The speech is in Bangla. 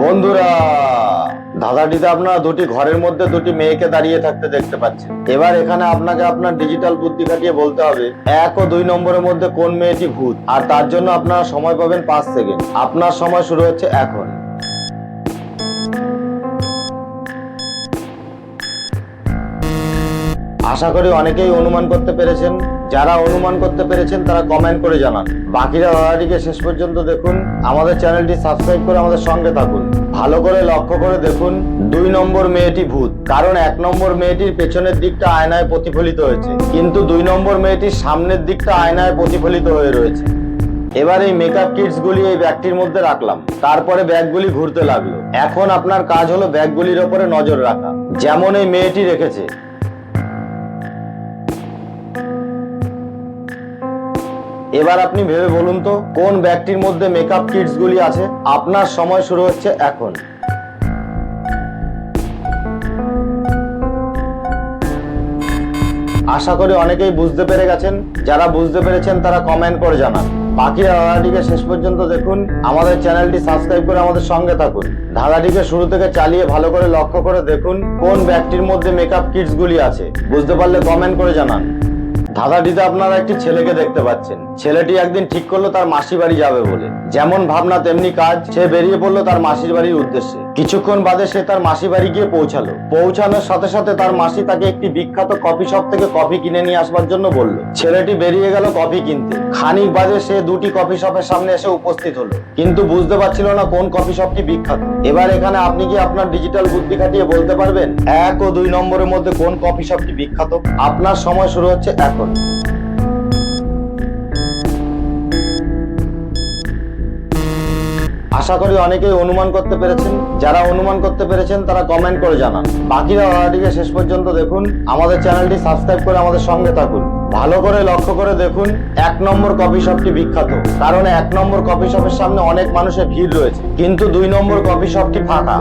বন্ধুরা ধাঁধাটিতে আপনারা দুটি ঘরের মধ্যে দুটি মেয়েকে দাঁড়িয়ে থাকতে দেখতে পাচ্ছেন। এবার এখানে আপনাকে আপনার ডিজিটাল বুদ্ধি খাটিয়ে বলতে হবে, এক ও দুই নম্বরের মধ্যে কোন মেয়েটি ভূত? আর তার জন্য আপনারা সময় পাবেন পাঁচ সেকেন্ড। আপনার সময় শুরু হচ্ছে এখন। আশা করি অনেকেই অনুমান করতে পেরেছেন যারা অনুমান করতে পেরেছেন তারা কমেন্ট করে জানান। বাকিরা ধারাটিকে শেষ পর্যন্ত দেখুন। আমাদের চ্যানেলটি সাবস্ক্রাইব করে আমাদের সঙ্গে থাকুন। ভালো করে লক্ষ্য করে দেখুন, দুই নম্বর মেয়েটি ভূত। কারণ এক নম্বর মেয়েটির পেছনের দিকটা আয়নায় প্রতিফলিত হয়েছে। কিন্তু দুই নম্বর মেয়েটির সামনের দিকটা আয়নায় প্রতিফলিত হয়ে রয়েছে। এবার এই মেকআপ কিটস গুলি এই ব্যাগটির মধ্যে রাখলাম। তারপরে ব্যাগগুলি ঘুরতে লাগল। এখন আপনার কাজ হলো ব্যাগগুলির ওপরে নজর রাখা। যেমন এই মেয়েটি রেখেছে এবার আপনি ভেবে বলুন তো, কোন ব্যাগটির মধ্যে মেকআপ কিটস গুলি আছে? আপনার সময় শুরু হচ্ছে এখন। আশা করি অনেকেই বুঝতে পেরে গেছেন। যারা বুঝতে পেরেছেন, তারা কমেন্ট করে জানান। বাকি ধাঁধাটিকে শেষ পর্যন্ত দেখুন। আমাদের চ্যানেলটি সাবস্ক্রাইব করে আমাদের সঙ্গে থাকুন। ধাঁধাটিকে শুরু থেকে চালিয়ে ভালো করে লক্ষ্য করে দেখুন কোন ব্যাগটির মধ্যে মেকআপ কিটস গুলি আছে। বুঝতে পারলে কমেন্ট করে জানান। ধাঁধাটিতে আপনারা একটি ছেলেকে দেখতে পাচ্ছেন। ছেলেটি একদিন ঠিক করল তার মাসি বাড়ি যাবে বলে। যেমন ভাবনা, তেমনি কাজ, সে বেরিয়ে পড়ল তার মাসির বাড়ির উদ্দেশ্যে। কিছুক্ষণ বাদে সে তার মাসি বাড়ি গিয়ে পৌঁছালো। পৌঁছানোর সাথে সাথে তার মাসি তাকে একটি বিখ্যাত কফি শপ থেকে কফি কিনে নিয়ে আসবার জন্য বলল। ছেলেটি বেরিয়ে গেল কফি কিনতে। খানিক বাদে সে দুটি কফি শপের সামনে এসে উপস্থিত হলো। কিন্তু বুঝতে পারছিল না কোন কফি শপটি বিখ্যাত। এবার এখানে আপনি কি আপনার ডিজিটাল বুদ্ধি খাটিয়ে বলতে পারবেন? এক ও দুই নম্বরের মধ্যে কোন কফি শপটি বিখ্যাত? আপনার সময় শুরু হচ্ছে এখন। আশা করি অনেকেই অনুমান করতে পেরেছেন। যারা অনুমান করতে পেরেছেন, তারা কমেন্ট করে জানান। বাকিরা ভিডিওটিকে শেষ পর্যন্ত দেখুন। আমাদের চ্যানেলটি সাবস্ক্রাইব করে আমাদের সঙ্গে থাকুন। ভালো করে লক্ষ্য করে দেখুন, এক নম্বর কফি শপটি বিখ্যাত। কারণ এক নম্বর কফি শপের সামনে অনেক মানুষের ভিড় রয়েছে। কিন্তু দুই নম্বর কফি শপটি ফাঁকা।